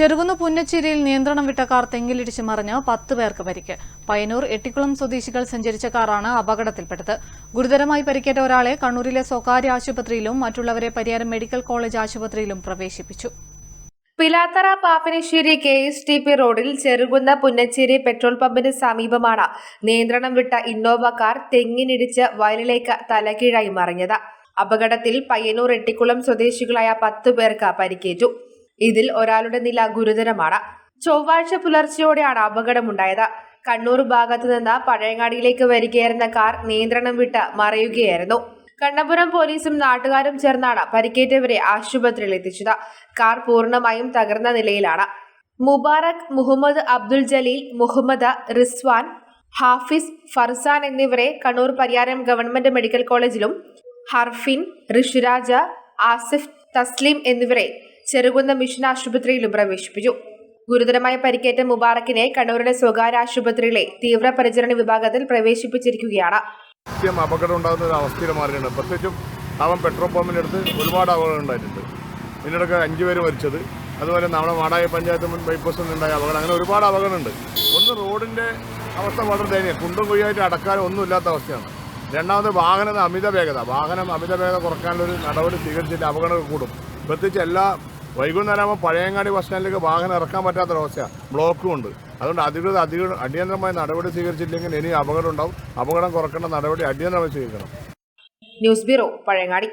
ചെറുകുന്ന് പുന്നച്ചേരിയിൽ നിയന്ത്രണം വിട്ട കാർ തെങ്ങിലിടിച്ച് മറിഞ്ഞ് പത്ത് പേർക്ക് പരിക്ക്. പയ്യന്നൂർ എട്ടിക്കുളം സ്വദേശികൾ സഞ്ചരിച്ച കാറാണ് അപകടത്തിൽപ്പെട്ടത്. ഗുരുതരമായി പരിക്കേറ്റ ഒരാളെ കണ്ണൂരിലെ സ്വകാര്യ ആശുപത്രിയിലും മറ്റുള്ളവരെ പരിയാരം മെഡിക്കൽ കോളേജ് ആശുപത്രിയിലും പ്രവേശിപ്പിച്ചു. Pilathara Pappinissery K S T P റോഡിൽ ചെറുകുന്ന പുന്നച്ചേരി പെട്രോൾ പമ്പിന് സമീപമാണ് നിയന്ത്രണം വിട്ട ഇന്നോവ കാർ തെങ്ങിനിടിച്ച് വയലിലേക്ക് തലകീഴായി മറിഞ്ഞത്. അപകടത്തിൽ പയ്യന്നൂർ എട്ടിക്കുളം സ്വദേശികളായ പത്തു പേർക്ക് പരിക്കേറ്റു. ഇതിൽ ഒരാളുടെ നില ഗുരുതരമാണ്. ചൊവ്വാഴ്ച പുലർച്ചെയോടെയാണ് അപകടമുണ്ടായത്. കണ്ണൂർ ഭാഗത്തു നിന്ന് പഴയങ്ങാടിയിലേക്ക് വരികയായിരുന്ന കാർ നിയന്ത്രണം വിട്ട് മറയുകയായിരുന്നു. കണ്ണപുരം പോലീസും നാട്ടുകാരും ചേർന്നാണ് പരിക്കേറ്റവരെ ആശുപത്രിയിൽ എത്തിച്ചത്. കാർ പൂർണമായും തകർന്ന നിലയിലാണ്. മുബാറക് മുഹമ്മദ് അബ്ദുൽ ജലീൽ മുഹമ്മദ് റിസ്വാൻ ഹാഫിസ് ഫർസാൻ എന്നിവരെ കണ്ണൂർ പരിയാരം ഗവൺമെന്റ് മെഡിക്കൽ കോളേജിലും ഹർഫിൻ ഋഷിരാജ ആസിഫ് തസ്ലിം എന്നിവരെ ചെറുകുന്ന മിഷൻ ആശുപത്രിയിലും പ്രവേശിപ്പിച്ചു. ഗുരുതരമായ പരിക്കേറ്റ മുബാറക്കിനെ കണ്ണൂരിലെ സ്വകാര്യ ആശുപത്രിയിലെ തീവ്രപരിചരണ വിഭാഗത്തിൽ പ്രവേശിപ്പിച്ചിരിക്കുകയാണ്. അപകടം ഉണ്ടാകുന്ന ഒരു അവസ്ഥയിൽ മാറിയിട്ടുണ്ട്. പ്രത്യേകിച്ചും അവൻ പെട്രോൾ പമ്പിന്റെ അടുത്ത് ഒരുപാട് അപകടം ഉണ്ടായിട്ടുണ്ട്. ഇതിനിടയ്ക്ക് അഞ്ച് പേര് മരിച്ചത്. അതുപോലെ നമ്മുടെ വാടായ പഞ്ചായത്ത് മുൻ ബൈപ്പാസിൽ നിന്നുണ്ടായ അപകടം. അങ്ങനെ ഒരുപാട് അപകടമുണ്ട്. ഒന്ന് റോഡിന്റെ അവസ്ഥ വളരെ ദയനീയം. കുണ്ടും കുഴിയായിട്ട് അടക്കാനും ഒന്നുമില്ലാത്ത അവസ്ഥയാണ്. രണ്ടാമത് വാഹനം അമിത വേഗത. വാഹനം അമിത വേഗത കുറക്കാനുള്ളൊരു നടപടി സ്വീകരിച്ചിട്ട് അപകടങ്ങൾ കൂടും. പ്രത്യേകിച്ച് എല്ലാ വൈകുന്നേരം ആകുമ്പോൾ പഴയങ്ങാടി ബസ് സ്റ്റാൻഡിലേക്ക് വാഹനം ഇറക്കാൻ പറ്റാത്തൊരവസ്ഥയാണ് ബ്ലോക്കും ഉണ്ട്. അതുകൊണ്ട് അധികൃതർ അധിക അടിയന്തരമായ നടപടി സ്വീകരിച്ചില്ലെങ്കിൽ ഇനി അപകടം ഉണ്ടാവും. അപകടം കുറക്കേണ്ട നടപടി അടിയന്തരമായി സ്വീകരിക്കണം. News bureau Pazhayangadi.